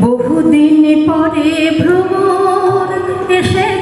বহুদিন পরে ভ্রমণ এসে